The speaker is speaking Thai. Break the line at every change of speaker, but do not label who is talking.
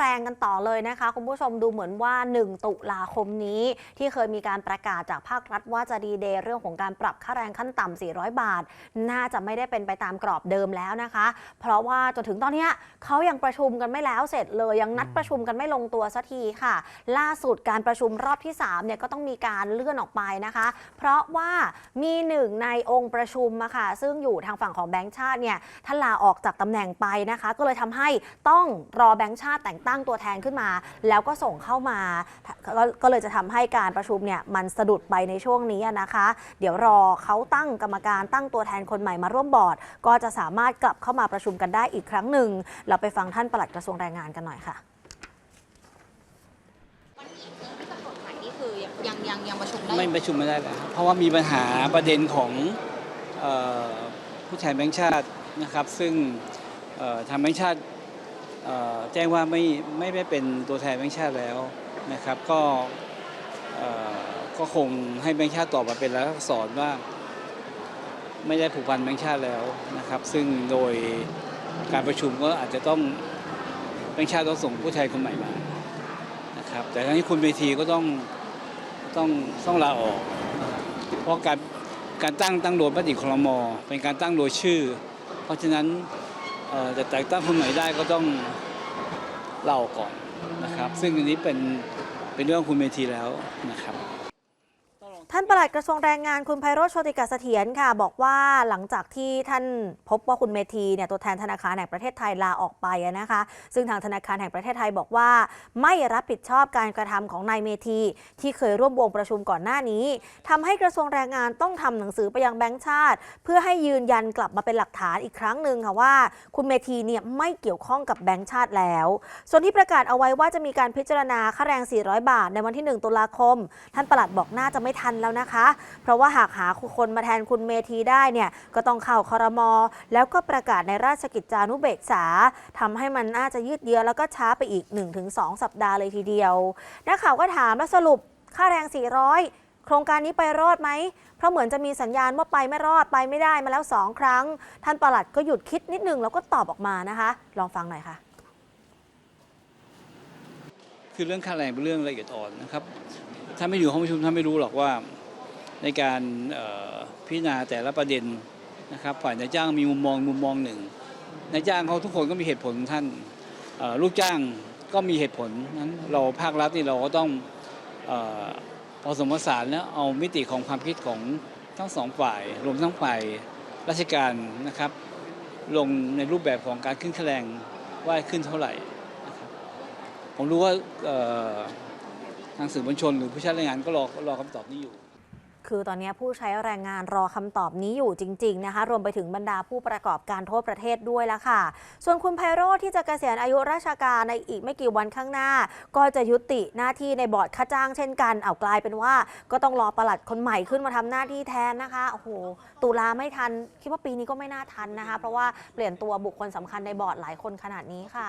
แรงกันต่อเลยนะคะ คุณผู้ชมดูเหมือนว่า 1 ตุลาคมนี้ที่เคยมีการประกาศจากภาครัฐว่าจะดีเดย์เรื่องของการปรับค่าแรงขั้นต่ำ400 บาท น่าจะไม่ได้เป็นไปตามกรอบเดิมแล้วนะคะ เพราะว่าจนถึงตอนนี้เขายังประชุมกันไม่แล้วเสร็จเลยยังนัดประชุมกันไม่ลงตัวสักทีค่ะ ล่าสุดการประชุมรอบที่3เนี่ยก็ต้องมีการเลื่อนออกไปนะคะ เพราะว่ามีหนึ่งในองค์ประชุมอะค่ะซึ่งอยู่ทางฝั่งของแบงค์ชาติเนี่ยท่านลาออกจากตำแหน่งไปนะคะ ก็เลยทำให้ต้องรอแบงค์ชาติแต่งตั้งตัวแทนขึ้นมา แล้วก็ส่งเข้ามา ก็ก็เลยจะทำให้การประชุมเนี่ยมันสะดุดไปในช่วงนี้อะนะคะ เดี๋ยวรอเขาตั้งกรรมการตั้งตัวแทนคนใหม่มาร่วมบอร์ด ก็จะสามารถกลับเข้ามาประชุมกันได้อีกครั้งหนึ่ง เราไปฟังท่านปลัดกระทรวงแรงงานกันหน่อยค่ะ
วันนี้เรื่องที่กำหนดใหม่นี่คือยังยังยังประชุมได้
ไม่ประชุมไม่ได้แล้วครับเพราะว่ามีปัญหาประเด็นของเอ่อผู้แทนแบงค์ชาตินะครับ ซึ่งเอ่อทางแบงค์ชาติเอ่อ แจ้งว่าไม่ไม่ได้เป็นตัวแทนแบงค์ชาติแล้วนะครับ ก็ก็คงให้แบงค์ชาติตอบมาเป็นแล้วสอนว่า ไม่ได้ผูกพันแบงค์ชาติแล้วนะครับ ซึ่งโดยการประชุมก็อาจจะต้องแบงค์ชาติต้องส่งผู้แทนคนใหม่มานะครับ แต่ทั้งนี้คุณเวทีก็ต้องต้องต้องลาออก เพราะการการตั้งตั้งโดยมติคลมเป็นการตั้งโดยชื่อ เพราะฉะนั้น จะแต่งตั้งคนใหม่ได้ก็ต้องเล่าก่อนนะครับ ซึ่งอันนี้เป็นเป็นเรื่องคุณเมธีแล้วนะครับ
ลัดกระทรวงแรงงานคุณไพโรจน์โชติกาเสถียรค่ะ บอกว่าหลังจากที่ท่านพบว่าคุณเมธีเนี่ยตัวแทนธนาคารแห่งประเทศไทยลาออกไปนะคะ ซึ่งทางธนาคารแห่งประเทศไทยบอกว่า ไม่รับผิดชอบการกระทำของนายเมธีที่เคยร่วมวงประชุมก่อนหน้านี้ทำให้กระทรวงแรงงานต้องทำหนังสือไปยังแบงก์ชาติ เพื่อให้ยืนยันกลับมาเป็นหลักฐานอีกครั้งหนึ่งค่ะว่า คุณเมธีเนี่ยไม่เกี่ยวข้องกับแบงก์ชาติแล้ว ส่วนที่ประกาศเอาไว้ว่าจะมีการพิจารณาค่าแรง 400 บาท ในวันที่ 1 ตุลาคม ท่านปลัดบอกน่าจะไม่ทันแล้วนะคะเพราะว่าหากหาคนมาแทนคุณเมธีได้เนี่ยก็ต้องเข้าคอรมอแล้วก็ประกาศในราชกิจจานุเบกษาทำให้มันน่าจะยืดเยื้อแล้วก็ช้าไปอีก 1-2 สัปดาห์เลยทีเดียวนักข่าวก็ถามแล้วสรุปค่าแรง 400โครงการนี้ไปรอดไหม เพราะเหมือนจะมีสัญญาณว่าไปไม่รอดไปไม่ได้มาแล้วสองครั้ง ท่านประหลัดก็หยุดคิดนิดนึงแล้วก็ตอบออกมานะคะ ลองฟังหน่อยค่ะ
คือเรื่องค่าแรงเป็นเรื่องละเอียดอ่อนนะครับ ถ้าไม่อยู่ห้องประชุมท่านไม่รู้หรอกว่า ในการพิจารณาแต่ละประเด็นนะครับฝ่ายนายจ้างมีมุมมองมุมมองหนึ่งนายจ้างเขาทุกคนก็มีเหตุผลท่านลูกจ้างก็มีเหตุผลนั้นเราภาครัฐนี่เราก็ต้องอผสมผสานแล้วเอามิติของความคิดของทั้งสองฝ่าย รวมทั้งฝ่ายราชการนะครับ ลงในรูปแบบของการขึ้นค่าแรงว่าขึ้นเท่าไหร่ ผมรู้ว่าทางสื่อมวลชนหรือผู้ใช้แรงงานก็รอรอคำตอบนี้อยู่
คือตอนนี้ผู้ใช้แรงงานรอคำตอบนี้อยู่จริง ๆ นะคะ รวมไปถึงบรรดาผู้ประกอบการทั่วประเทศด้วยล้วค่ะ ส่วนคุณไพโรธที่จะเกษียณอายุราชการในอีกไม่กี่วันข้างหน้า ก็จะยุติหน้าที่ในบอร์ดค่าจ้างเช่นกันเอากลายเป็นว่า ก็ต้องรอประหลัดคนใหม่ขึ้นมาทำหน้าที่แทนนะคะโอ้โหตุลาไม่ทัน คิดว่าปีนี้ก็ไม่น่าทันนะคะ เพราะว่าเปลี่ยนตัวบุคคลสำคัญในบอร์ดหลายคนขนาดนี้ค่ะ